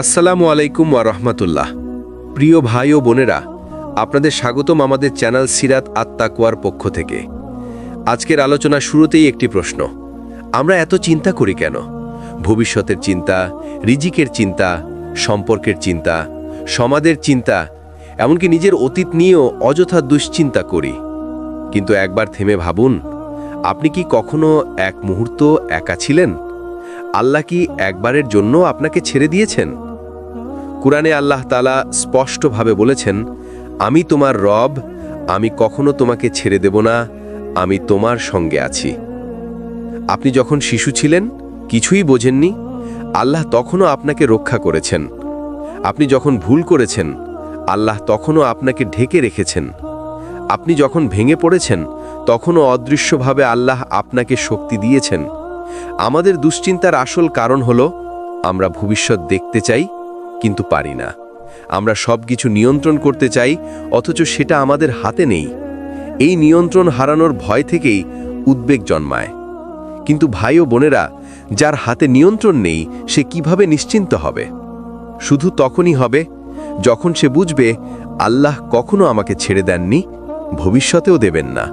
আসসালামু আলাইকুম রহমাতুল্লাহ। প্রিয় ভাই ও বোনেরা, আপনাদের স্বাগতম আমাদের চ্যানেল সিরাত আত্মাকুয়ার পক্ষ থেকে। আজকের আলোচনা শুরুতেই একটি প্রশ্ন, আমরা এত চিন্তা করি কেন? ভবিষ্যতের চিন্তা, রিজিকের চিন্তা, সম্পর্কের চিন্তা, সমাজের চিন্তা, এমনকি নিজের অতীত নিয়েও অযথা দুশ্চিন্তা করি। কিন্তু একবার থেমে ভাবুন, আপনি কি কখনো এক মুহূর্ত একা ছিলেন? আল্লাহ কি একবারের জন্য আপনাকে ছেড়ে দিয়েছেন? কুরআনে আল্লাহ তালা স্পষ্টভাবে বলেছেন, আমি তোমার রব, আমি কখনো তোমাকে ছেড়ে দেব না, আমি তোমার সঙ্গে আছি। আপনি যখন শিশু ছিলেন, কিছুই বোঝেননি, আল্লাহ তখনও আপনাকে রক্ষা করেছেন। আপনি যখন ভুল করেছেন, আল্লাহ তখনও আপনাকে ঢেকে রেখেছেন। আপনি যখন ভেঙে পড়েছেন, তখনও অদৃশ্যভাবে আল্লাহ আপনাকে শক্তি দিয়েছেন। আমাদের দুশ্চিন্তার আসল কারণ হল, আমরা ভবিষ্যৎ দেখতে চাই, কিন্তু পারি না। আমরা সব কিছু নিয়ন্ত্রণ করতে চাই, অথচ সেটা আমাদের হাতে নেই। এই নিয়ন্ত্রণ হারানোর ভয় থেকেই উদ্বেগ জন্মায়। কিন্তু ভাই ও বোনেরা, যার হাতে নিয়ন্ত্রণ নেই, সে কীভাবে নিশ্চিন্ত হবে? শুধু তখনই হবে, যখন সে বুঝবে, আল্লাহ কখনো আমাকে ছেড়ে দেননি, ভবিষ্যতেও দেবেন না।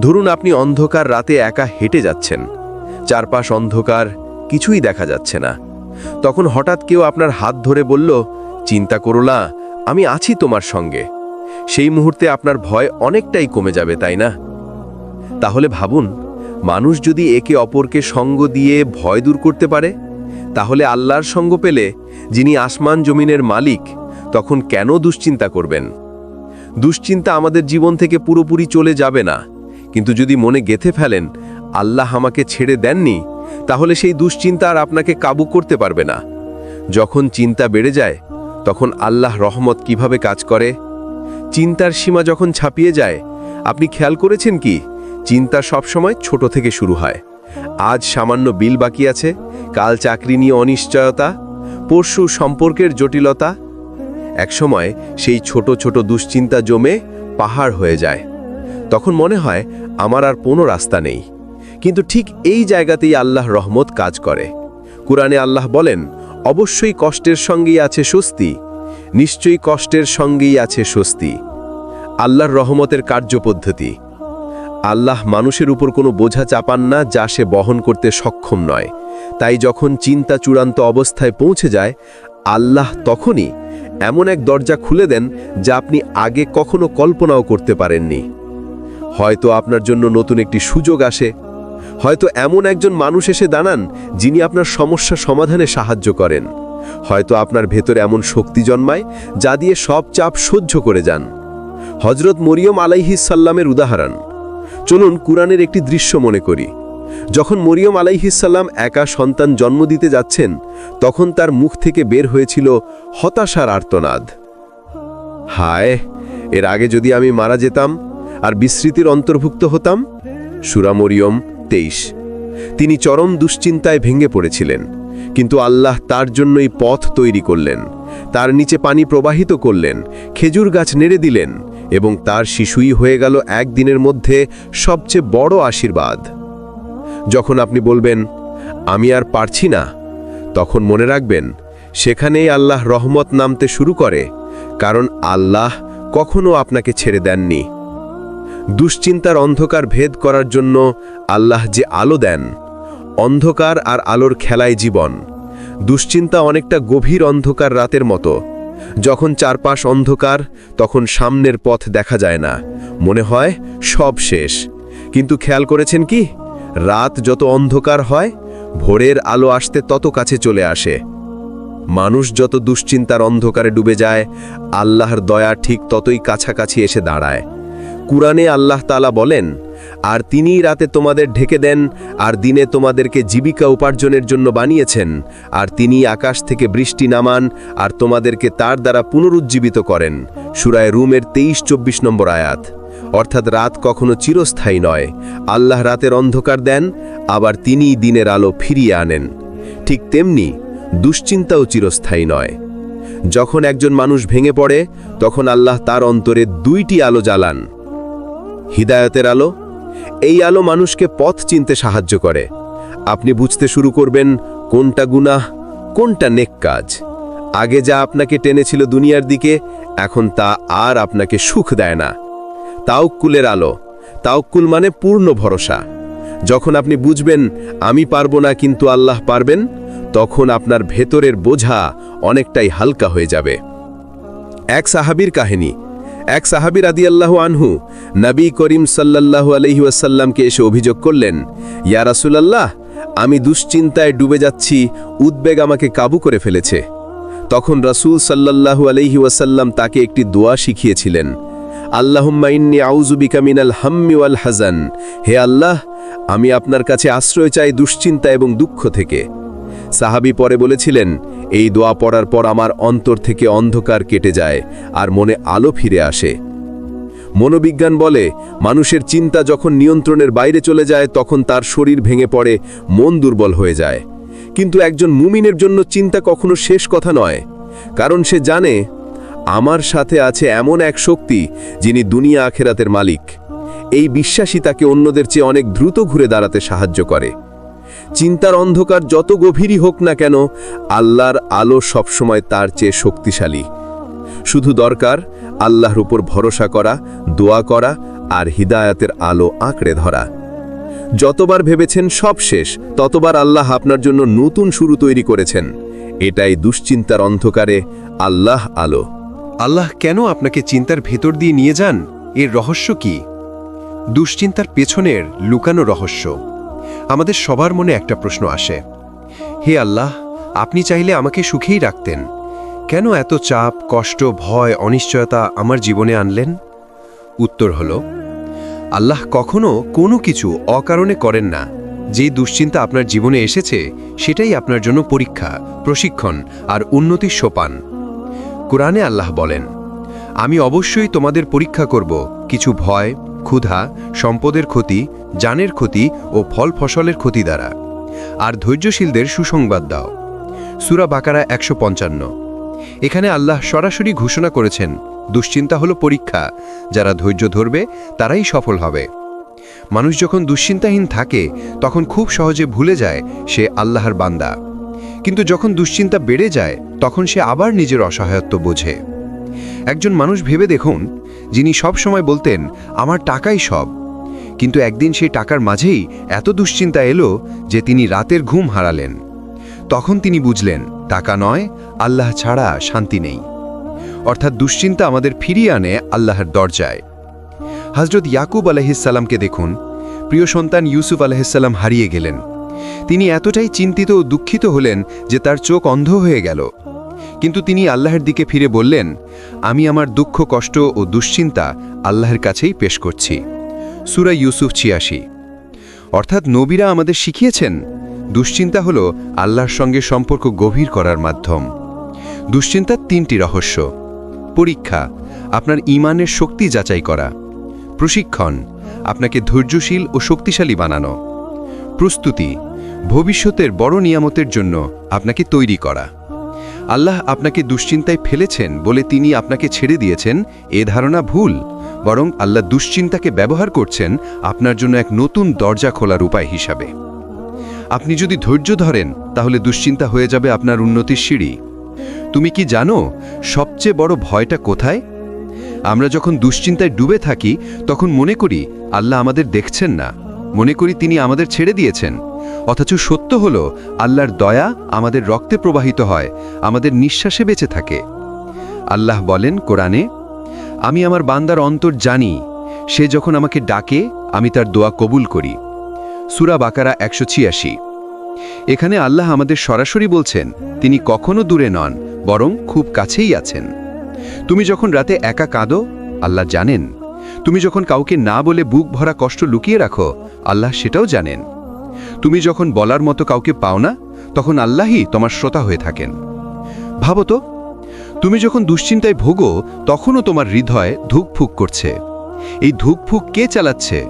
ধরুন আপনি অন্ধকার রাতে একা হেঁটে যাচ্ছেন। চারপাশ অন্ধকার, কিছুই দেখা যাচ্ছে না। তখন হঠাৎ কেউ আপনার হাত ধরে বলল, চিন্তা করো না, আমি আছি তোমার সঙ্গে। সেই মুহূর্তে আপনার ভয় অনেকটাই কমে যাবে, তাই না? তাহলে ভাবুন, মানুষ যদি একে অপরকে সঙ্গ দিয়ে ভয় দূর করতে পারে, তাহলে আল্লাহর সঙ্গ পেলে যিনি আসমান জমিনের মালিক, তখন কেন দুশ্চিন্তা করবেন? দুশ্চিন্তা আমাদের জীবন থেকে পুরোপুরি চলে যাবে না, কিন্তু যদি মনে গেথে ফেলেন আল্লাহ আমাকে ছেড়ে দেননি, তাহলে সেই দুশ্চিন্তা আর আপনাকে কাবু করতে পারবে না। যখন চিন্তা বেড়ে যায়, তখন আল্লাহ রহমত কীভাবে কাজ করে? চিন্তার সীমা যখন ছাপিয়ে যায়, আপনি খেয়াল করেছেন কি? চিন্তা সবসময় ছোট থেকে শুরু হয়। আজ সামান্য বিল বাকি আছে, কাল চাকরি নিয়ে অনিশ্চয়তা, পরশু সম্পর্কের জটিলতা। একসময় সেই ছোট ছোট দুশ্চিন্তা জমে পাহাড় হয়ে যায়। তখন মনে হয়, আমার আর কোনো রাস্তা নেই। কিন্তু ঠিক এই জায়গাতেই আল্লাহ রহমত কাজ করে। কুরআনে আল্লাহ বলেন, অবশ্যই কষ্টের সঙ্গেই আছে স্বস্তি, নিশ্চয়ই কষ্টের সঙ্গেই আছে স্বস্তি। আল্লাহর রহমতের কার্যপদ্ধতি। আল্লাহ মানুষের উপর কোনো বোঝা চাপান না যা সে বহন করতে সক্ষম নয়। তাই যখন চিন্তা চূড়ান্ত অবস্থায় পৌঁছে যায়, আল্লাহ তখনই এমন এক দরজা খুলে দেন যা আপনি আগে কখনো কল্পনাও করতে পারেননি। হয়তো আপনার জন্য নতুন একটি সুযোগ আসে হয়তো এমন একজন মানুষ এসে দাঁড়ান যিনি আপনার সমস্যা সমাধানে সাহায্য করেন। হয়তো আপনার ভেতরে এমন শক্তি জন্মায় যা দিয়ে সব চাপ সহ্য করে যান। হজরত মরিয়ম আলাইহিসাল্লামের উদাহরণ। চলুন কুরআনের একটি দৃশ্য মনে করি। যখন মরিয়ম আলাইহিসাল্লাম একা সন্তান জন্ম দিতে যাচ্ছেন, তখন তার মুখ থেকে বের হয়েছিল হতাশার আর্তনাদ। হায়, এর আগে যদি আমি মারা যেতাম আর বিস্মৃতির অন্তর্ভুক্ত হতাম? সুরা মরিয়ম তিনি চরম দুশ্চিন্তায় ভেঙে পড়েছিলেন, কিন্তু আল্লাহ তার জন্যই পথ তৈরি করলেন, তার নিচে পানি প্রবাহিত করলেন, খেজুর গাছ নেড়ে দিলেন এবং তার শিশুই হয়ে গেল একদিনের মধ্যে সবচেয়ে বড় আশীর্বাদ। যখন আপনি বলবেন, আমি আর পারছি না, তখন মনে রাখবেন, সেখানেই আল্লাহ রহমত নামতে শুরু করে, কারণ আল্লাহ কখনো আপনাকে ছেড়ে দেননি। দুশ্চিন্তার অন্ধকার ভেদ করার জন্য আল্লাহ যে আলো দেন, অন্ধকার আর আলোর খেলায় জীবন। দুশ্চিন্তা অনেকটা গভীর অন্ধকার রাতের মতো। যখন চারপাশ অন্ধকার, তখন সামনের পথ দেখা যায় না। মনে হয় সব শেষ। কিন্তু খেয়াল করেছেন কি? রাত যত অন্ধকার হয়, ভোরের আলো আসতে তত কাছে চলে আসে। মানুষ যত দুশ্চিন্তার অন্ধকারে ডুবে যায়, আল্লাহর দয়া ঠিক ততই কাছাকাছি এসে দাঁড়ায়। কুরআনে আল্লাহ তালা বলেন, আর তিনিই রাতে তোমাদের ঢেকে দেন, আর দিনে তোমাদেরকে জীবিকা উপার্জনের জন্য বানিয়েছেন, আর তিনি আকাশ থেকে বৃষ্টি নামান, আর তোমাদেরকে তার দ্বারা পুনরুজ্জীবিত করেন। সুরায় রুমের তেইশ চব্বিশ নম্বর আয়াত। অর্থাৎ রাত কখনো চিরস্থায়ী নয়। আল্লাহ রাতের অন্ধকার দেন, আবার তিনিই দিনের আলো ফিরিয়ে আনেন। ঠিক তেমনি দুশ্চিন্তাও চিরস্থায়ী নয়। যখন একজন মানুষ ভেঙে পড়ে, তখন আল্লাহ তার অন্তরে দুইটি আলো জ্বালান। হিদায়তের আলো? এই আলো মানুষকে পথ চিনতে সাহায্য করে। আপনি বুঝতে শুরু করবেন, কোনটা গুনাহ, কোনটা নেক কাজ। আগে যা আপনাকে টেনেছিল দুনিয়ার দিকে, এখন তা আর আপনাকে সুখ দেয় না। তাওকুলের আলো। তাওকুল মানে পূর্ণ ভরসা। যখন আপনি বুঝবেন, আমি পারব না কিন্তু আল্লাহ পারবেন, তখন আপনার ভেতরের বোঝা অনেকটাই হালকা হয়ে যাবে। এক সাহাবীর কাহিনী। এক সাহাবীর আদি আল্লাহ আনহু নবী করিম সাল্লাল্লাহু আলহি ওয়াসাল্লামকে এসে অভিযোগ করলেন, ইয়া রাসূলাল্লাহ, আমি দুশ্চিন্তায় ডুবে যাচ্ছি, উদ্বেগ আমাকে কাবু করে ফেলেছে। তখন রাসূল সাল্লাল্লাহু আলহি ওয়াসাল্লাম তাকে একটি দোয়া শিখিয়েছিলেন, আল্লাহুম্মা ইন্নি মিনাল হাম্মি ওয়াল হাজান হে আল্লাহ, আমি আপনার কাছে আশ্রয় চাই দুশ্চিন্তা এবং দুঃখ থেকে। সাহাবি পরে বলেছিলেন এই দোয়া পড়ার পর আমার অন্তর থেকে অন্ধকার কেটে যায় আর মনে আলো ফিরে আসে। মনোবিজ্ঞান বলে, মানুষের চিন্তা যখন নিয়ন্ত্রণের বাইরে চলে যায়, তখন তার শরীর ভেঙে পড়ে, মন দুর্বল হয়ে যায়। কিন্তু একজন মুমিনের জন্য চিন্তা কখনো শেষ কথা নয়, কারণ সে জানে, আমার সাথে আছে এমন এক শক্তি যিনি দুনিয়া আখেরাতের মালিক। এই বিশ্বাসই তাকে অন্যদের চেয়ে অনেক দ্রুত ঘুরে দাঁড়াতে সাহায্য করে। চিন্তার অন্ধকার যত গভীরই হোক না কেন, আল্লাহর আলো সবসময় তার চেয়ে শক্তিশালী। শুধু দরকার আল্লাহর উপর ভরসা করা, দোয়া করা আর হিদায়াতের আলো আঁকড়ে ধরা। যতবার ভেবেছেন সব শেষ, ততবার আল্লাহ আপনার জন্য নতুন শুরু তৈরি করেছেন। এটাই দুশ্চিন্তার অন্ধকারে আল্লাহ আলো। আল্লাহ কেন আপনাকে চিন্তার ভেতর দিয়ে নিয়ে যান? এর রহস্য কি? দুশ্চিন্তার পেছনের লুকানো রহস্য। আমাদের সবার মনে একটা প্রশ্ন আসে। হে আল্লাহ, আপনি চাইলে আমাকে সুখেই রাখতেন। কেন এত চাপ, কষ্ট, ভয়, অনিশ্চয়তা আমার জীবনে আনলেন? উত্তর হল, আল্লাহ কখনো কোনো কিছু অকারণে করেন না। যে দুশ্চিন্তা আপনার জীবনে এসেছে, সেটাই আপনার জন্য পরীক্ষা, প্রশিক্ষণ আর উন্নতির সোপান। কোরআনে আল্লাহ বলেন, আমি অবশ্যই তোমাদের পরীক্ষা করব, কিছু ভয় ক্ষুধা, সম্পদের ক্ষতি জানের ক্ষতি ও ফল ফসলের ক্ষতি দ্বারা। আর ধৈর্যশীলদের সুসংবাদ দাও। সুরা বাকারা একশো পঞ্চান্ন। এখানে আল্লাহ সরাসরি ঘোষণা করেছেন, দুশ্চিন্তা হলো পরীক্ষা, যারা ধৈর্য ধরবে, তারাই সফল হবে। মানুষ যখন দুশ্চিন্তাহীন থাকে, তখন খুব সহজে ভুলে যায় সে আল্লাহর বান্দা। কিন্তু যখন দুশ্চিন্তা বেড়ে যায়, তখন সে আবার নিজের অসহায়ত্ব বোঝে। একজন মানুষ ভেবে দেখুন যিনি সব সময় বলতেন, আমার টাকাই সব। কিন্তু একদিন সেই টাকার মাঝেই এত দুশ্চিন্তা এলো যে তিনি রাতের ঘুম হারালেন। তখন তিনি বুঝলেন, টাকা নয়, আল্লাহ ছাড়া শান্তি নেই। অর্থাৎ দুশ্চিন্তা আমাদের ফিরিয়ে আনে আল্লাহর দরজায়। হজরত ইয়াকুব আলহিসাল্লামকে দেখুন, প্রিয় সন্তান ইউসুফ আলহিসাল্লাম হারিয়ে গেলেন। তিনি এতটাই চিন্তিত ও দুঃখিত হলেন যে তার চোখ অন্ধ হয়ে গেল। কিন্তু তিনি আল্লাহর দিকে ফিরে বললেন, আমি আমার দুঃখ, কষ্ট ও দুশ্চিন্তা আল্লাহর কাছেই পেশ করছি। সুরা ইউসুফ ছিয়াশি। অর্থাৎ নবীরা আমাদের শিখিয়েছেন, দুশ্চিন্তা হল আল্লাহর সঙ্গে সম্পর্ক গভীর করার মাধ্যম। দুশ্চিন্তার তিনটি রহস্য। পরীক্ষা, আপনার ইমানের শক্তি যাচাই করা। প্রশিক্ষণ, আপনাকে ধৈর্যশীল ও শক্তিশালী বানানো। প্রস্তুতি, ভবিষ্যতের বড় নিয়ামতের জন্য আপনাকে তৈরি করা। আল্লাহ আপনাকে দুশ্চিন্তায় ফেলেছেন বলে তিনি আপনাকে ছেড়ে দিয়েছেন, এ ধারণা ভুল। বরং আল্লাহ দুশ্চিন্তাকে ব্যবহার করছেন আপনার জন্য এক নতুন দরজা খোলার উপায় হিসাবে। আপনি যদি ধৈর্য ধরেন, তাহলে দুশ্চিন্তা হয়ে যাবে আপনার উন্নতির সিঁড়ি। তুমি কি জানো সবচেয়ে বড় ভয়টা কোথায়? আমরা যখন দুশ্চিন্তায় ডুবে থাকি, তখন মনে করি, আল্লাহ আমাদের দেখছেন না। মনে করি তিনি আমাদের ছেড়ে দিয়েছেন। অথচ সত্য হল, আল্লাহর দয়া আমাদের রক্তে প্রবাহিত হয়, আমাদের নিঃশ্বাসে বেঁচে থাকে। আল্লাহ বলেন, কোরআনে, আমি আমার বান্দার অন্তর জানি, সে যখন আমাকে ডাকে, আমি তার দোয়া কবুল করি। সুরা বাকারা একশো ছিয়াশি। এখানে আল্লাহ আমাদের সরাসরি বলছেন, তিনি কখনো দূরে নন, বরং খুব কাছেই আছেন। তুমি যখন রাতে একা কাঁদো, আল্লাহ জানেন। তুমি যখন কাউকে না বলে বুক ভরা কষ্ট লুকিয়ে রাখো, আল্লাহ সেটাও জানেন। তুমি যখন বলার মতো কাউকে পাও না, তখন আল্লাহই তোমার শ্রোতা হয়ে থাকেন। ভাবো তো, তুমি যখন দুশ্চিন্তায় ভোগো, তখনও তোমার হৃদয় ধুকফুক করছে। এই ধুকফুক কে চালাচ্ছে?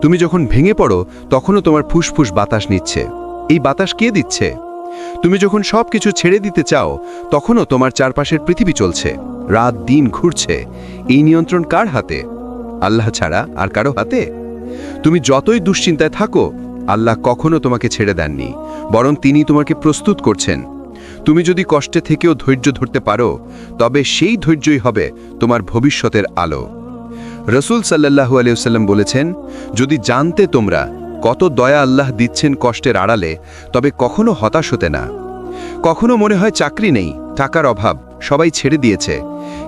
তুমি যখন ভেঙে পড়ো, তখনও তোমার ফুসফুস বাতাস নিচ্ছে। এই বাতাস কে দিচ্ছে? তুমি যখন সব কিছু ছেড়ে দিতে চাও, তখনও তোমার চারপাশের পৃথিবী চলছে। রাত দিন ঘুরছে। এই নিয়ন্ত্রণ কার হাতে? আল্লাহ ছাড়া আর কারও হাতে? তুমি যতই দুশ্চিন্তায় থাকো আল্লাহ কখনো তোমাকে ছেড়ে দেননি, বরং তিনি তোমাকে প্রস্তুত করছেন। তুমি যদি কষ্টে থেকেও ধৈর্য ধরতে পারো, তবে সেই ধৈর্যই হবে তোমার ভবিষ্যতের আলো। রসুল সাল্লাহু আলিয়াল্লাম বলেছেন, যদি জানতে তোমরা কত দয়া আল্লাহ দিচ্ছেন কষ্টের আড়ালে, তবে কখনো হতাশ হতে না। কখনো মনে হয় চাকরি নেই, টাকার অভাব, সবাই ছেড়ে দিয়েছে।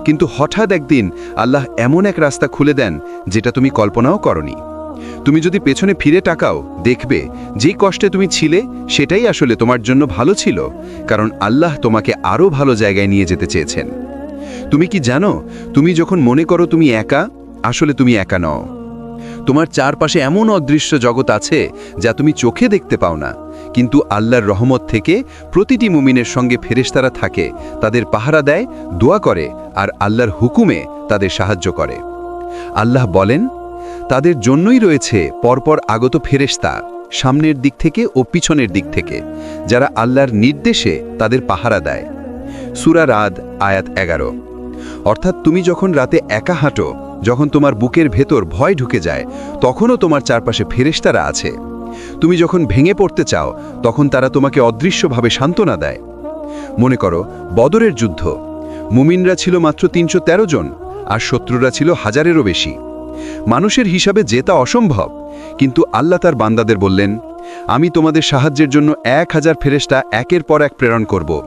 কিন্তু হঠাৎ একদিন আল্লাহ এমন এক রাস্তা খুলে দেন, যেটা তুমি কল্পনাও করনি। তুমি যদি পেছনে ফিরে টাকাও দেখবে যেই কষ্টে তুমি ছিলে, সেটাই আসলে তোমার জন্য ভালো ছিল, কারণ আল্লাহ তোমাকে আরও ভালো জায়গায় নিয়ে যেতে চেয়েছেন। তুমি কি জানো, তুমি যখন মনে করো তুমি একা, আসলে তুমি একা নও। তোমার চারপাশে এমন অদৃশ্য জগৎ আছে যা তুমি চোখে দেখতে পাও না, কিন্তু আল্লাহর রহমত থেকে প্রতিটি মুমিনের সঙ্গে ফেরেশতারা থাকে, তাদের পাহারা দেয়, দোয়া করে, আর আল্লাহর হুকুমে তাদের সাহায্য করে। আল্লাহ বলেন তাদের জন্যই রয়েছে পরপর আগত ফেরেশতা, সামনের দিক থেকে ও পিছনের দিক থেকে, যারা আল্লাহর নির্দেশে তাদের পাহারা দেয়। সুরা রাদ, আয়াত এগারো। অর্থাৎ তুমি যখন রাতে একা হাঁটো, যখন তোমার বুকের ভেতর ভয় ঢুকে যায়, তখনও তোমার চারপাশে ফেরেশতারা আছে। তুমি যখন ভেঙে পড়তে চাও, তখন তারা তোমাকে অদৃশ্যভাবে সান্ত্বনা দেয়। মনে করো, বদরের যুদ্ধ। মুমিনরা ছিল মাত্র তিনশো তেরো জন, আর শত্রুরা ছিল হাজারেরও বেশি। মানুষের হিসাবে জেতা অসম্ভব। কিন্তু আল্লাহ তার বান্দাদের বললেন, আমি তোমাদের সাহায্যের জন্য এক হাজার ফেরেস্তা একের পর এক প্রেরণ করব।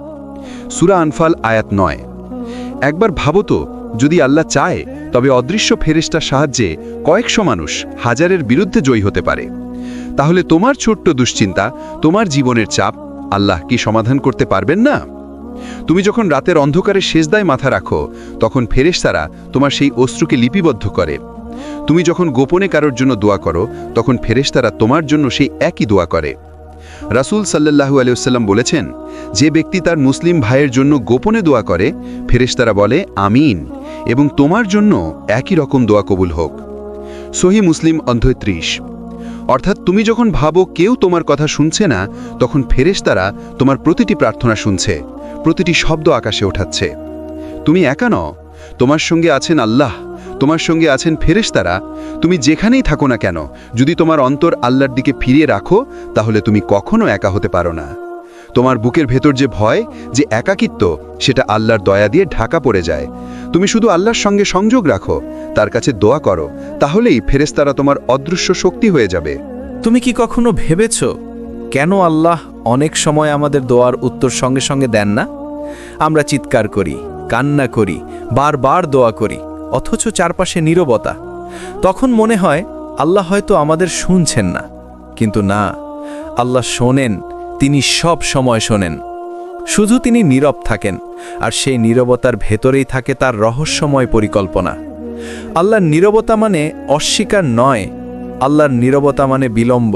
সুরা আনফাল আয়াত নয়। একবার ভাবো যদি আল্লাহ চায়, তবে অদৃশ্য ফেরেস্তার সাহায্যে কয়েকশো মানুষ হাজারের বিরুদ্ধে জয়ী হতে পারে। তাহলে তোমার ছোট্ট দুশ্চিন্তা, তোমার জীবনের চাপ, আল্লাহ কি সমাধান করতে পারবেন না? তুমি যখন রাতের অন্ধকারে শেষদায় মাথা রাখো, তখন ফেরেশতারা তোমার সেই অশ্রুকে লিপিবদ্ধ করে। তুমি যখন গোপনে কারোর জন্য দোয়া করো, তখন ফেরেশতারা তোমার জন্য সেই একই দোয়া করে। রাসূল সাল্লাল্লাহু আলাইসাল্লাম বলেছেন, যে ব্যক্তি তার মুসলিম ভাইয়ের জন্য গোপনে দোয়া করে, ফেরেশতারা বলে, আমিন, এবং তোমার জন্য একই রকম দোয়া কবুল হোক। সহি মুসলিম অন্ধ্র ত্রিশ। অর্থাৎ তুমি যখন ভাবো কেউ তোমার কথা শুনছে না, তখন ফেরেশতারা তোমার প্রতিটি প্রার্থনা শুনছে, প্রতিটি শব্দ আকাশে ওঠাচ্ছে। তুমি একা নও, তোমার সঙ্গে আছেন আল্লাহ তোমার সঙ্গে আছেন ফেরেশতারা, তুমি যেখানেই থাকো না কেন, যদি তোমার অন্তর আল্লাহর দিকে ফিরিয়ে রাখো, তাহলে তুমি কখনো একা হতে পারো না। তোমার বুকের ভেতর যে ভয়, যে একাকিত্ব, সেটা আল্লাহর দয়া দিয়ে ঢাকা পড়ে যায়। তুমি শুধু আল্লাহর সঙ্গে সংযোগ রাখো, তার কাছে দোয়া করো, তাহলেই ফেরেশতারা তোমার অদৃশ্য শক্তি হয়ে যাবে। তুমি কি কখনো ভেবেছ, কেন আল্লাহ অনেক সময় আমাদের দোয়ার উত্তর সঙ্গে সঙ্গে দেন না? আমরা চিৎকার করি, কান্না করি, বারবার দোয়া করি অথচ চারপাশে নীরবতা। তখন মনে হয়, আল্লাহ হয়তো আমাদের শুনছেন না। কিন্তু না, আল্লাহ শোনেন, তিনি সব সময় শোনেন। শুধু তিনি নীরব থাকেন, আর সেই নীরবতার ভেতরেই থাকে তার রহস্যময় পরিকল্পনা। আল্লাহর নীরবতা মানে অস্বীকার নয়, আল্লাহর নীরবতা মানে বিলম্ব।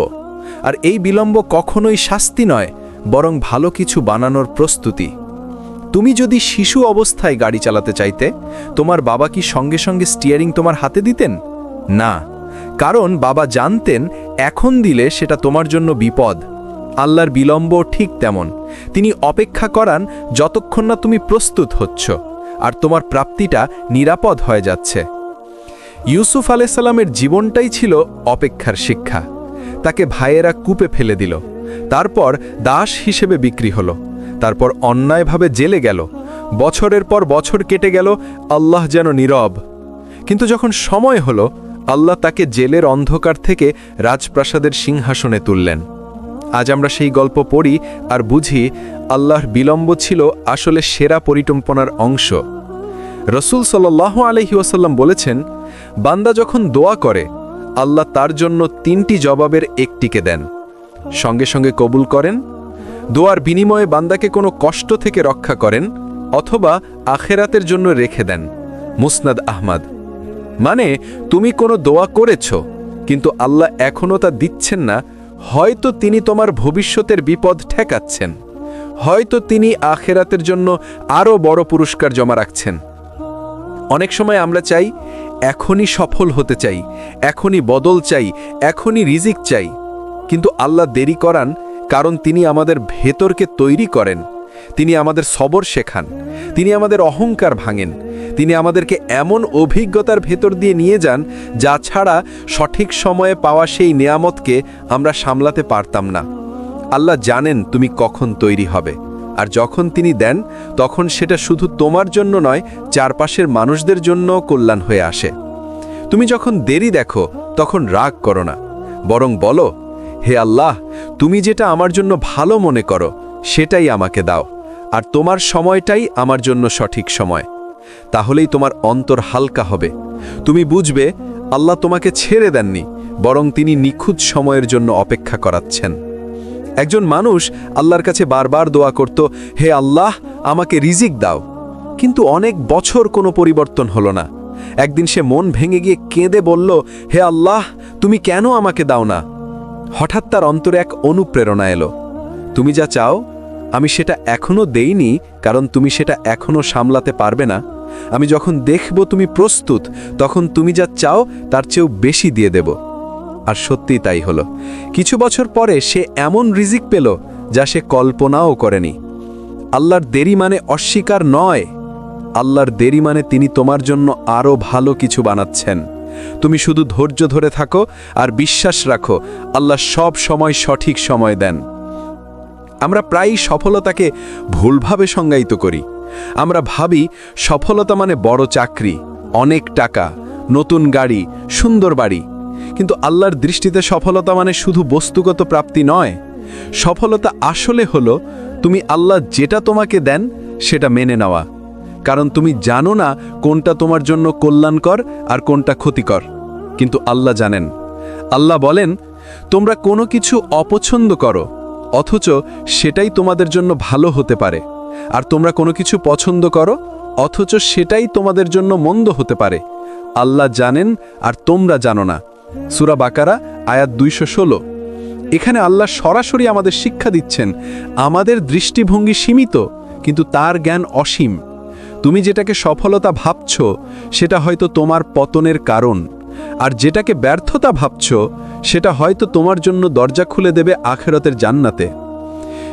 আর এই বিলম্ব কখনোই শাস্তি নয়, বরং ভালো কিছু বানানোর প্রস্তুতি। তুমি যদি শিশু অবস্থায় গাড়ি চালাতে চাইতে, তোমার বাবা কি সঙ্গে সঙ্গে স্টিয়ারিং তোমার হাতে দিতেন? না, কারণ বাবা জানতেন এখন দিলে সেটা তোমার জন্য বিপদ। আল্লাহর বিলম্ব ঠিক তেমন। তিনি অপেক্ষা করান যতক্ষণ না তুমি প্রস্তুত হচ্ছ, আর তোমার প্রাপ্তিটা নিরাপদ হয়ে যাচ্ছে। ইউসুফ আলাইসাল্লামের জীবনটাই ছিল অপেক্ষার শিক্ষা। তাকে ভাইয়েরা কূপে ফেলে দিল। তারপর দাস হিসেবে বিক্রি হলো। তারপর অন্যায়ভাবে জেলে গেল। বছরের পর বছর কেটে গেল, আল্লাহ যেন নীরব। কিন্তু যখন সময় হলো, আল্লাহ তাকে জেলের অন্ধকার থেকে রাজপ্রাসাদের সিংহাসনে তুললেন। আজ আমরা সেই গল্প পড়ি আর বুঝি আল্লাহর বিলম্ব ছিল আসলে সেরা পরিকল্পনার অংশ। রসুল সাল্লাহ আলহি ওসাল্লাম বলেছেন, বান্দা যখন দোয়া করে, আল্লাহ তার জন্য তিনটি জবাবের একটিকে দেন। সঙ্গে সঙ্গে কবুল করেন দোয়ার বিনিময়ে বান্দাকে কোনো কষ্ট থেকে রক্ষা করেন অথবা আখেরাতের জন্য রেখে দেন। মুসনাদ আহমাদ। মানে তুমি কোনো দোয়া করেছ, কিন্তু আল্লাহ এখনও তা দিচ্ছেন না, হয়তো তিনি তোমার ভবিষ্যতের বিপদ ঠেকাচ্ছেন, হয়তো তিনি আখেরাতের জন্য আরও বড় পুরস্কার জমা রাখছেন। অনেক সময় আমরা চাই, এখনই সফল হতে চাই, এখনই বদল চাই, এখনই রিজিক চাই, কিন্তু আল্লাহ দেরি করান কারণ তিনি আমাদের ভেতরকে তৈরি করেন। তিনি আমাদের সবর শেখান। তিনি আমাদের অহংকার ভাঙেন। তিনি আমাদেরকে এমন অভিজ্ঞতার ভেতর দিয়ে নিয়ে যান, যা ছাড়া সঠিক সময়ে পাওয়া সেই নেয়ামতকে আমরা সামলাতে পারতাম না। আল্লাহ জানেন তুমি কখন তৈরি হবে। আর যখন তিনি দেন, তখন সেটা শুধু তোমার জন্য নয়, চারপাশের মানুষদের জন্য কল্যাণ হয়ে আসে। তুমি যখন দেরি দেখো, তখন রাগ করো না। বরং বলো হে আল্লাহ, তুমি যেটা আমার জন্য ভালো মনে করো, সেটাই আমাকে দাও, আর তোমার সময়টাই আমার জন্য সঠিক সময়। তাহলেই তোমার অন্তর হালকা হবে। তুমি বুঝবে, আল্লাহ তোমাকে ছেড়ে দেননি, বরং তিনি নিখুঁত সময়ের জন্য অপেক্ষা করাচ্ছেন। একজন মানুষ আল্লাহর কাছে বারবার দোয়া করত, হে আল্লাহ, আমাকে রিজিক দাও। কিন্তু অনেক বছর কোনো পরিবর্তন হলো না। একদিন সে মন ভেঙে গিয়ে কেঁদে বলল, হে আল্লাহ, তুমি কেন আমাকে দাও না? হঠাৎ তার অন্তরে এক অনুপ্রেরণা এলো। তুমি যা চাও, আমি সেটা এখনও দেইনি, কারণ তুমি সেটা এখনও সামলাতে পারবে না। আমি যখন দেখব তুমি প্রস্তুত, তখন তুমি যা চাও, তার চেয়েও বেশি দিয়ে দেব। আর সত্যিই তাই হলো। কিছু বছর পরে সে এমন রিজিক পেল, যা সে কল্পনাও করেনি। আল্লাহর দেরি মানে অস্বীকার নয়। আল্লাহর দেরি মানে তিনি তোমার জন্য আরও ভালো কিছু বানাচ্ছেন। তুমি শুধু ধৈর্য ধরে থাকো আর বিশ্বাস রাখো, আল্লাহ সব সময় সঠিক সময় দেন। আমরা প্রায়ই সফলতাকে ভুলভাবে সংজ্ঞায়িত করি। আমরা ভাবি সফলতা মানে বড় চাকরি, অনেক টাকা, নতুন গাড়ি, সুন্দর বাড়ি। কিন্তু আল্লাহর দৃষ্টিতে সফলতা মানে শুধু বস্তুগত প্রাপ্তি নয়। সফলতা আসলে হলো তুমি আল্লাহ যেটা তোমাকে দেন, সেটা মেনে নেওয়া। কারণ তুমি জানো না কোনটা তোমার জন্য কল্যাণকর আর কোনটা ক্ষতিকর। কিন্তু আল্লাহ জানেন। আল্লাহ বলেন, তোমরা কোনো কিছু অপছন্দ করো, অথচ সেটাই তোমাদের জন্য ভালো হতে পারে। আর তোমরা কোনো কিছু পছন্দ করো, অথচ সেটাই তোমাদের জন্য মন্দ হতে পারে। আল্লাহ জানেন আর তোমরা জানো না। সুরা বাকারা, আয়াত দুইশো ষোলো। এখানে আল্লাহ সরাসরি আমাদের শিক্ষা দিচ্ছেন, আমাদের দৃষ্টিভঙ্গি সীমিত, কিন্তু তার জ্ঞান অসীম। তুমি যেটাকে সফলতা ভাবছ, সেটা হয়তো তোমার পতনের কারণ। আর যেটাকে ব্যর্থতা ভাবছ, সেটা হয়তো তোমার জন্য দরজা খুলে দেবে আখেরতের জান্নাতে।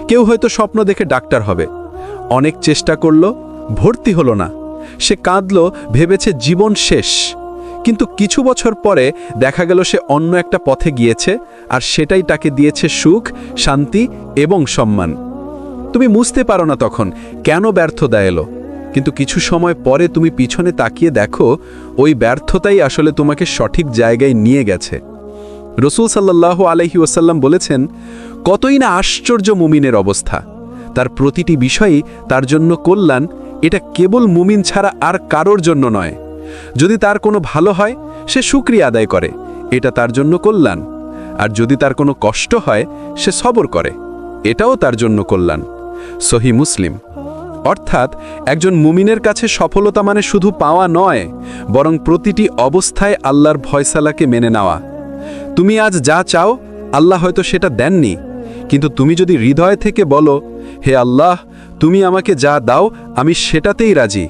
কেউ হয়তো স্বপ্ন দেখে ডাক্তার হবে। অনেক চেষ্টা করল, ভর্তি হলো না। সে কাঁদল, ভেবেছে জীবন শেষ। কিন্তু কিছু বছর পরে দেখা গেল সে অন্য একটা পথে গিয়েছে, আর সেটাই তাকে দিয়েছে সুখ, শান্তি এবং সম্মান। তুমি বুঝতে পারো না তখন, কেন ব্যর্থতা এলো? কিন্তু কিছু সময় পরে তুমি পিছনে তাকিয়ে দেখো, ওই ব্যর্থতাই আসলে তোমাকে সঠিক জায়গায় নিয়ে গেছে। রসুল সাল্লাহ আলহি ওসাল্লাম বলেছেন, কতই না আশ্চর্য মুমিনের অবস্থা। তার প্রতিটি বিষয়ই তার জন্য কল্যাণ, এটা কেবল মুমিন ছাড়া আর কারোর জন্য নয়। যদি তার কোনো ভালো হয়, সে সুক্রিয়া আদায় করে, এটা তার জন্য কল্যাণ। আর যদি তার কোনো কষ্ট হয়, সে সবর করে, এটাও তার জন্য কল্যাণ। সহি মুসলিম। অর্থাৎ, একজন মুমিনের কাছে সফলতা মানে শুধু পাওয়া নয়, বরং প্রতিটি অবস্থায় আল্লাহর ভয়সালাকে মেনে নেওয়া। তুমি আজ যা চাও, আল্লাহ হয়তো সেটা দেননি, কিন্তু তুমি যদি হৃদয় থেকে বলো, হে আল্লাহ, তুমি আমাকে যা দাও, আমি সেটাতেই রাজি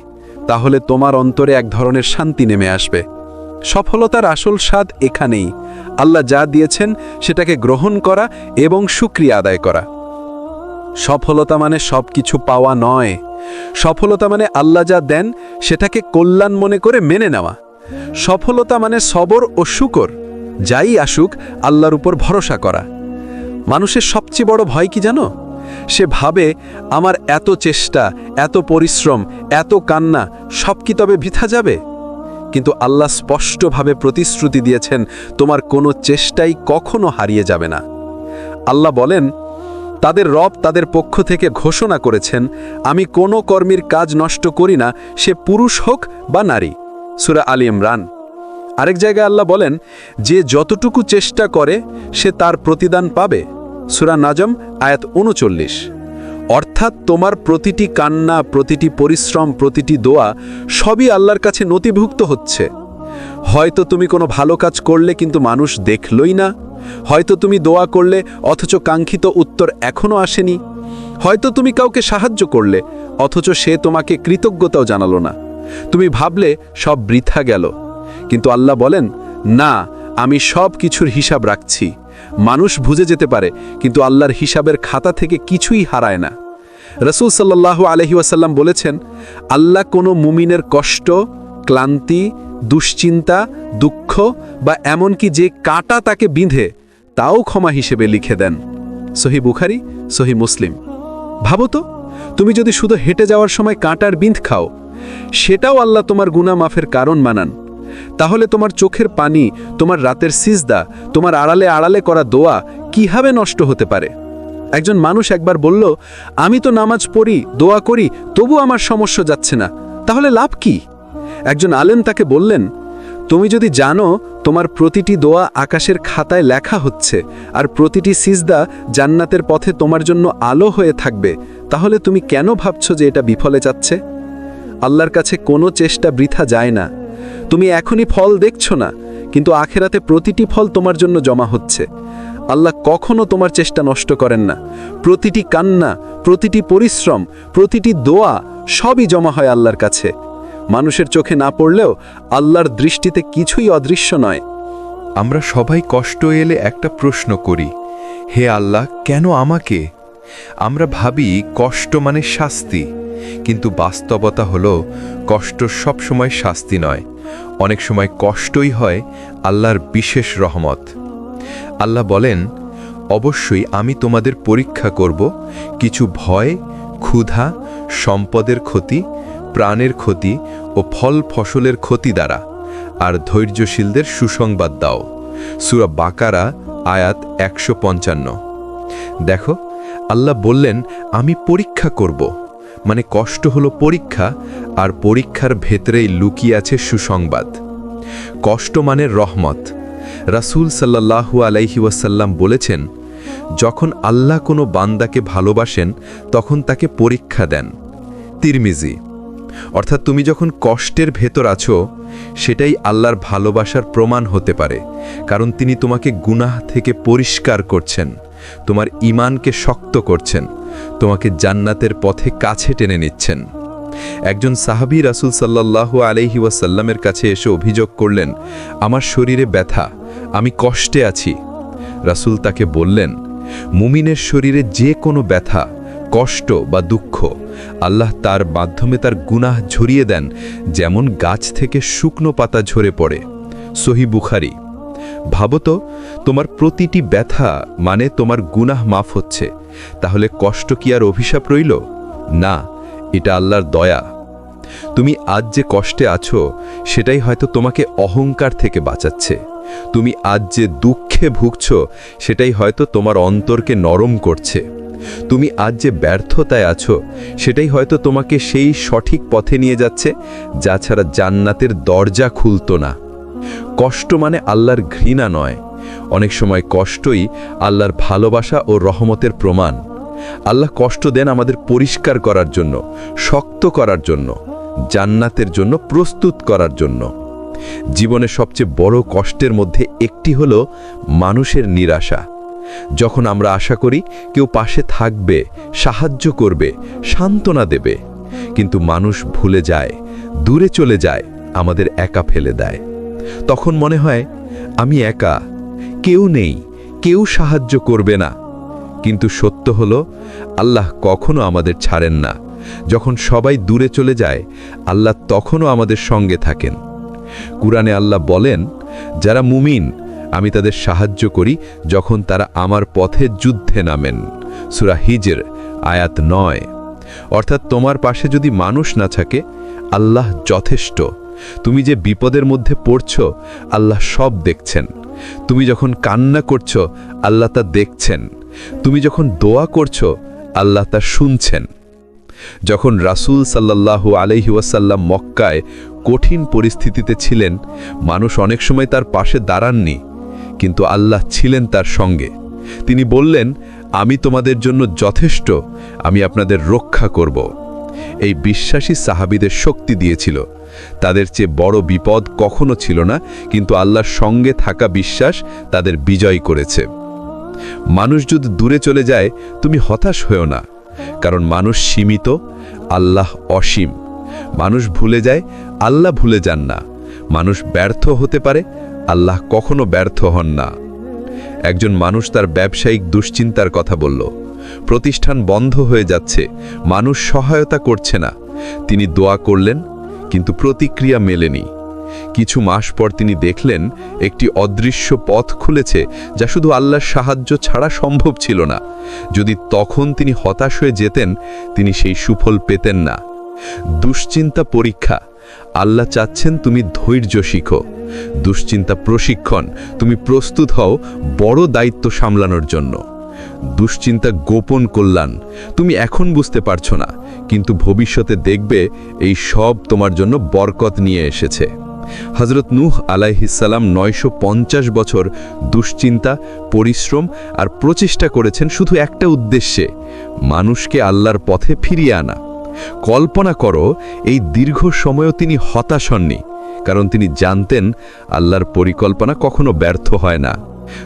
তাহলে তোমার অন্তরে এক ধরনের শান্তি নেমে আসবে। সফলতার আসল স্বাদ এখানেই। আল্লাহ যা দিয়েছেন, সেটাকে গ্রহণ করা এবং সুক্রিয়া আদায় করা। সফলতা মানে সব কিছু পাওয়া নয়। সফলতা মানে আল্লাহ যা দেন, সেটাকে কল্যাণ মনে করে মেনে নেওয়া। সফলতা মানে সবর ও শুকর, যাই আসুক, আল্লাহর উপর ভরসা করা। মানুষের সবচেয়ে বড় ভয় কি জানো? সে ভাবে, আমার এত চেষ্টা, এত পরিশ্রম, এত কান্না, সব কি তবে বৃথা যাবে? কিন্তু আল্লাহ স্পষ্টভাবে প্রতিশ্রুতি দিয়েছেন, তোমার কোনো চেষ্টাই কখনো হারিয়ে যাবে না। আল্লাহ বলেন তাদের রব তাদের পক্ষ থেকে ঘোষণা করেছেন, আমি কোনো কর্মীর কাজ নষ্ট করি না, সে পুরুষ হোক বা নারী। সুরা আলী ইমরান। আরেক জায়গায় আল্লাহ বলেন, যে যতটুকু চেষ্টা করে, সে তার প্রতিদান পাবে। সুরা নাজম, আয়াত উনচল্লিশ। অর্থাৎ তোমার প্রতিটি কান্না, প্রতিটি পরিশ্রম, প্রতিটি দোয়া সবই আল্লাহর কাছে নথিভুক্ত হচ্ছে। হয়তো তুমি কোনো ভালো কাজ করলে কিন্তু মানুষ দেখলই না। হয়তো তুমি দোয়া করলে, অথচ কাঙ্ক্ষিত উত্তর এখনও আসেনি। হয়তো তুমি কাউকে সাহায্য করলে, অথচ সে তোমাকে কৃতজ্ঞতাও জানালো না। তুমি ভাবলে সব বৃথা গেল। কিন্তু আল্লাহ বলেন, না, আমি সব কিছুর হিসাব রাখছি। মানুষ বুঝে যেতে পারে, কিন্তু আল্লাহর হিসাবের খাতা থেকে কিছুই হারায় না। রসুল সাল্লাহ আলহি ওয়াসাল্লাম বলেছেন, আল্লাহ কোনো মুমিনের কষ্ট, ক্লান্তি দুশ্চিন্তা, দুঃখ বা এমনকি যে কাটা তাকে বিঁধে, তাও ক্ষমা হিসেবে লিখে দেন। সহি বুখারি, সহি মুসলিম। ভাবো তো, তুমি যদি শুধু হেঁটে যাওয়ার সময় কাঁটার বিঁধ খাও, সেটাও আল্লাহ তোমার গুনাহ মাফের কারণ মানান। তাহলে তোমার চোখের পানি, তোমার রাতের সিজদা, তোমার আড়ালে আড়ালে করা দোয়া কীভাবে নষ্ট হতে পারে? একজন মানুষ একবার বলল, আমি তো নামাজ পড়ি, দোয়া করি, তবু আমার সমস্যা যাচ্ছে না। তাহলে লাভ কি? একজন আলেম তাকে বললেন, তুমি যদি জানো তোমার প্রতিটি দোয়া আকাশের খাতায় লেখা হচ্ছে আর প্রতিটি সিজদা জান্নাতের পথে তোমার জন্য আলো হয়ে থাকবে, তাহলে তুমি কেন ভাবছ যে এটা বিফলে যাচ্ছে? আল্লাহর কাছে কোনো চেষ্টা বৃথা যায় না। তুমি এখনই ফল দেখছ না, কিন্তু আখেরাতে প্রতিটি ফল তোমার জন্য জমা হচ্ছে। আল্লাহ কখনো তোমার চেষ্টা নষ্ট করেন না। প্রতিটি কান্না, প্রতিটি পরিশ্রম, প্রতিটি দোয়া সবই জমা হয় আল্লাহর কাছে। মানুষের চোখে না পড়লেও আল্লাহর দৃষ্টিতে কিছুই অদৃশ্য নয়। আমরা সবাই কষ্ট এলে একটা প্রশ্ন করি, হে আল্লাহ, কেন আমাকে? আমরা ভাবি কষ্ট মানে শাস্তি, কিন্তু বাস্তবতা হলো কষ্ট সব সময় শাস্তি নয়। অনেক সময় কষ্টই হয় আল্লাহর বিশেষ রহমত। আল্লাহ বলেন, অবশ্যই আমি তোমাদের পরীক্ষা করব, কিছু ভয়, ক্ষুধা, সম্পদের ক্ষতি প্রাণের ক্ষতি ও ফল ফসলের ক্ষতি দ্বারা, আর ধৈর্যশীলদের সুসংবাদ দাও। সুরা বাকারা, আয়াত একশো পঞ্চান্ন। দেখো, আল্লাহ বললেন, আমি পরীক্ষা করব। মানে কষ্ট হলো পরীক্ষা, আর পরীক্ষার ভেতরেই লুকিয়ে আছে সুসংবাদ। কষ্ট মানে রহমত। রাসূল সাল্লাল্লাহু আলাইহি ওয়াসাল্লাম বলেছেন, যখন আল্লাহ কোনো বান্দাকে ভালোবাসেন, তখন তাকে পরীক্ষা দেন। তিরমিজি অর্থাৎ তুমি যখন কষ্টের ভেতর আছো, সেটাই আল্লাহর ভালোবাসার প্রমাণ হতে পারে, কারণ তিনি তোমাকে গুনাহ থেকে পরিষ্কার করছেন, তোমার ইমানকে শক্ত করছেন, তোমাকে জান্নাতের পথে কাছে টেনে নিচ্ছেন। একজন সাহাবী রাসূল সাল্লাল্লাহু আলাইহি ওয়াসাল্লামের কাছে এসে অভিযোগ করলেন, আমার শরীরে ব্যথা, আমি কষ্টে আছি। রাসূল তাকে বললেন, মুমিনের শরীরে যে কোনো ব্যথা কষ্ট বা দুঃখ, আল্লাহ তার মাধ্যমে তার গুনাহ ঝরিয়ে দেন, যেমন গাছ থেকে শুকনো পাতা ঝরে পড়ে। সহি বুখারি। ভাবত তোমার প্রতিটি ব্যথা মানে তোমার গুনাহ মাফ হচ্ছে, তাহলে কষ্ট কি আর অভিশাপ রইল? না, এটা আল্লাহর দয়া। তুমি আজ যে কষ্টে আছো, সেটাই হয়তো তোমাকে অহংকার থেকে বাঁচাচ্ছে। তুমি আজ যে দুঃখে ভুগছ, সেটাই হয়তো তোমার অন্তরকে নরম করছে। তুমি আজ যে ব্যর্থতায় আছো, সেটাই হয়তো তোমাকে সেই সঠিক পথে নিয়ে যাচ্ছে, যা ছাড়া জান্নাতের দরজা খুলতো না। কষ্ট মানে আল্লাহর ঘৃণা নয়। অনেক সময় কষ্টই আল্লাহর ভালোবাসা ও রহমতের প্রমাণ। আল্লাহ কষ্ট দেন আমাদের পরিষ্কার করার জন্য, শক্ত করার জন্য। জান্নাতের জন্য প্রস্তুত করার জন্য। জীবনের সবচেয়ে বড় কষ্টের মধ্যে একটি হলো মানুষের নিরাশা। যখন আমরা আশা করি কেউ পাশে থাকবে, সাহায্য করবে, সান্ত্বনা দেবে, কিন্তু মানুষ ভুলে যায়, দূরে চলে যায়, আমাদের একা ফেলে দেয়। তখন মনে হয়, আমি একা, কেউ নেই, কেউ সাহায্য করবে না। কিন্তু সত্য হলো, আল্লাহ কখনো আমাদের ছাড়েন না। যখন সবাই দূরে চলে যায়, আল্লাহ তখনও আমাদের সঙ্গে থাকেন। কুরআনে আল্লাহ বলেন, যারা মুমিন, আমি তাদের সাহায্য করি যখন তারা আমার পথে যুদ্ধে নামেন। সুরা হিজের, আয়াত নয়। অর্থাৎ তোমার পাশে যদি মানুষ না থাকে, আল্লাহ যথেষ্ট। তুমি যে বিপদের মধ্যে পড়ছ, আল্লাহ সব দেখছেন। তুমি যখন কান্না করছ, আল্লাহ তা দেখছেন। তুমি যখন দোয়া করছ, আল্লাহ তা শুনছেন। যখন রাসূল সাল্লাল্লাহু আলাইহি ওয়াসাল্লাম মক্কায় কঠিন পরিস্থিতিতে ছিলেন, মানুষ অনেক সময় তার পাশে দাঁড়াননি, কিন্তু আল্লাহ ছিলেন তার সঙ্গে। তিনি বললেন, আমি তোমাদের জন্য যথেষ্ট, আমি আপনাদের রক্ষা করব। এই বিশ্বাসী সাহাবিদের শক্তি দিয়েছিল। তাদের চেয়ে বড় বিপদ কখনো ছিল না, কিন্তু আল্লাহর সঙ্গে থাকা বিশ্বাস তাদের বিজয় করেছে। মানুষ যদি দূরে চলে যায়, তুমি হতাশ হয়েও না। কারণ মানুষ সীমিত, আল্লাহ অসীম। মানুষ ভুলে যায়, আল্লাহ ভুলে যান না। মানুষ ব্যর্থ হতে পারে, আল্লাহ কখনো ব্যর্থ হন না। একজন মানুষ তার ব্যবসায়িক দুশ্চিন্তার কথা বলল। প্রতিষ্ঠান বন্ধ হয়ে যাচ্ছে, মানুষ সহায়তা করছে না। তিনি দোয়া করলেন, কিন্তু প্রতিক্রিয়া মেলেনি। কিছু মাস পর তিনি দেখলেন একটি অদৃশ্য পথ খুলেছে যা শুধু আল্লাহর সাহায্য ছাড়া সম্ভব ছিল না। যদি তখন তিনি হতাশ হয়ে যেতেন, তিনি সেই সুফল পেতেন না। দুশ্চিন্তা পরীক্ষা। আল্লাহ চাচ্ছেন তুমি ধৈর্য শিখো। দুশ্চিন্তা প্রশিক্ষণ। তুমি প্রস্তুত হও বড় দায়িত্ব সামলানোর জন্য। দুশ্চিন্তা গোপন কল্যাণ। তুমি এখন বুঝতে পারছ না, কিন্তু ভবিষ্যতে দেখবে এই সব তোমার জন্য বরকত নিয়ে এসেছে। হজরত নূহ আলাইহিসাল্লাম নয়শো পঞ্চাশ বছর দুশ্চিন্তা, পরিশ্রম আর প্রচেষ্টা করেছেন শুধু একটা উদ্দেশ্যে, মানুষকে আল্লাহর পথে ফিরিয়ে আনা। কল্পনা করো, এই দীর্ঘ সময়ও তিনি হতাশ হননি, কারণ তিনি জানতেন আল্লাহর পরিকল্পনা কখনো ব্যর্থ হয় না।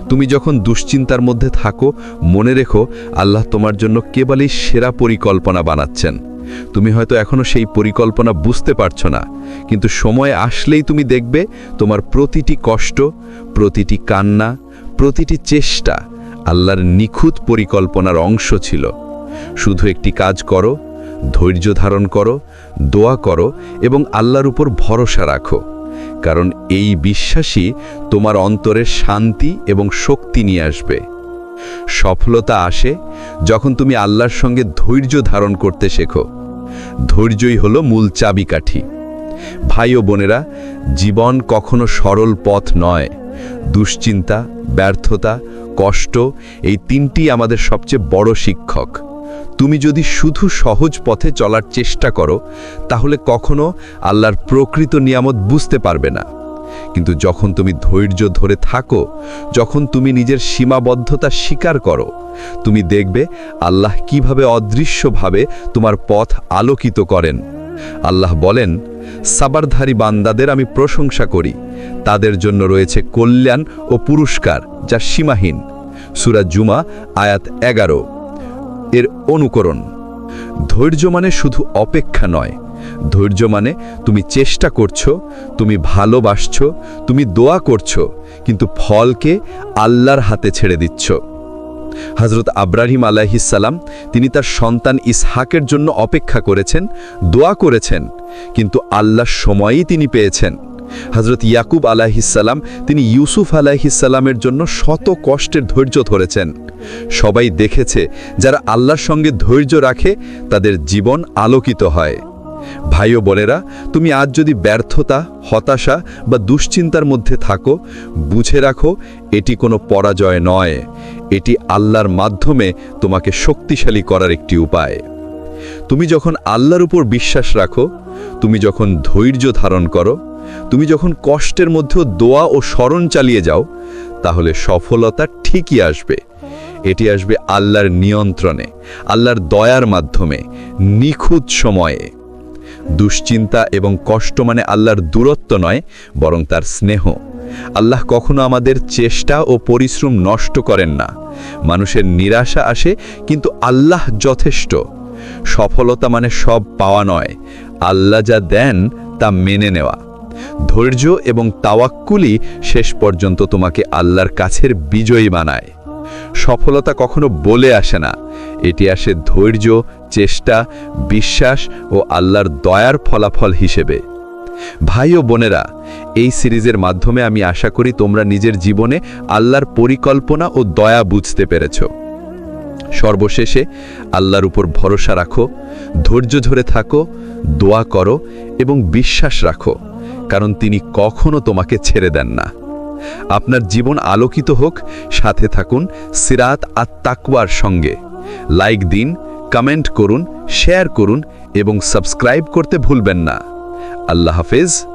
তুমি যখন দুশ্চিন্তার মধ্যে থাকো, মনে রেখো, আল্লাহ তোমার জন্য কেবলই সেরা পরিকল্পনা বানাচ্ছেন। তুমি হয়তো এখনও সেই পরিকল্পনা বুঝতে পারছ না, কিন্তু সময় আসলেই তুমি দেখবে তোমার প্রতিটি কষ্ট, প্রতিটি কান্না, প্রতিটি চেষ্টা আল্লাহর নিখুঁত পরিকল্পনার অংশ ছিল। শুধু একটি কাজ করো, ধৈর্য ধারণ করো, দোয়া করো এবং আল্লাহর উপর ভরসা রাখো, কারণ এই বিশ্বাসই তোমার অন্তরের শান্তি এবং শক্তি নিয়ে আসবে। সফলতা আসে যখন তুমি আল্লাহর সঙ্গে ধৈর্য ধারণ করতে শেখো। ধৈর্যই হলো মূল চাবিকাঠি। ভাই ও বোনেরা, জীবন কখনো সরল পথ নয়। দুশ্চিন্তা, ব্যর্থতা, কষ্ট, এই তিনটি আমাদের সবচেয়ে বড় শিক্ষক। তুমি যদি শুধু সহজ পথে চলার চেষ্টা করো, তাহলে কখনো আল্লাহর প্রকৃত নিয়ামত বুঝতে পারবে না। কিন্তু যখন তুমি ধৈর্য ধরে থাকো, যখন তুমি নিজের সীমাবদ্ধতা স্বীকার করো, তুমি দেখবে আল্লাহ কীভাবে অদৃশ্যভাবে তোমার পথ আলোকিত করেন। আল্লাহ বলেন, সাবারধারী বান্দাদের আমি প্রশংসা করি। তাদের জন্য রয়েছে কল্যাণ ও পুরস্কার, যা সীমাহীন। সুরা জুমা, আয়াত এগারো। এর অনুকরণ, ধৈর্য মানে শুধু অপেক্ষা নয় ধৈর্য মানে তুমি চেষ্টা করছ, তুমি ভালোবাসছো, তুমি দোয়া করছ, কিন্তু ফলকে আল্লাহর হাতে ছেড়ে দিচ্ছ। হজরত আব্রাহিম আলাহিসাল্লাম তিনি তার সন্তান ইসহাকের জন্য অপেক্ষা করেছেন, দোয়া করেছেন, কিন্তু আল্লাহর সময়ই তিনি পেয়েছেন। হজরত ইয়াকুব আলাহিসাল্লাম তিনি ইউসুফ আলাহিসাল্লামের জন্য শত কষ্টের ধৈর্য ধরেছেন। সবাই দেখেছে, যারা আল্লাহর সঙ্গে ধৈর্য রাখে, তাদের জীবন আলোকিত হয়। ভাই ও বোনেরা, তুমি আজ যদি ব্যর্থতা, হতাশা বা দুশ্চিন্তার মধ্যে থাকো, বুঝে রাখো, এটি কোনো পরাজয় নয়। এটি আল্লাহর মাধ্যমে তোমাকে শক্তিশালী করার একটি উপায়। তুমি যখন আল্লাহর উপর বিশ্বাস রাখো, তুমি যখন ধৈর্য ধারণ করো, তুমি যখন কষ্টের মধ্যেও দোয়া ও স্মরণ চালিয়ে যাও, তাহলে সফলতা ঠিকই আসবে। এটি আসবে আল্লাহর নিয়ন্ত্রণে, আল্লাহর দয়ার মাধ্যমে, নিখুঁত সময়ে। দুশ্চিন্তা এবং কষ্ট মানে আল্লাহর দূরত্ব নয়, বরং তার স্নেহ। আল্লাহ কখনো আমাদের চেষ্টা ও পরিশ্রম নষ্ট করেন না। মানুষের নিরাশা আসে, কিন্তু আল্লাহ যথেষ্ট। সফলতা মানে সব পাওয়া নয়। আল্লাহ যা দেন, তা মেনে নেওয়া। ধৈর্য এবং তাওয়াক্কুলি শেষ পর্যন্ত তোমাকে আল্লাহর কাছের বিজয়ী বানায়। সফলতা কখনো বলে আসে না। এটি আসে ধৈর্য, চেষ্টা, বিশ্বাস ও আল্লাহর দয়ার ফলাফল হিসেবে। ভাই ও বোনেরা, এই সিরিজের মাধ্যমে আমি আশা করি তোমরা নিজের জীবনে আল্লাহর পরিকল্পনা ও দয়া বুঝতে পেরেছ। সর্বশেষে আল্লাহর উপর ভরসা রাখো, ধৈর্য ধরে থাকো, দোয়া করো এবং বিশ্বাস রাখো, কারণ তিনি কখনো তোমাকে ছেড়ে দেন না। আপনার জীবন আলোকিত হোক, সাথে থাকুন সিরাত আর তাকওয়ার সঙ্গে। লাইক দিন কমেন্ট করুন শেয়ার করুন এবং সাবস্ক্রাইব করতে ভুলবেন না। আল্লাহ হাফেজ।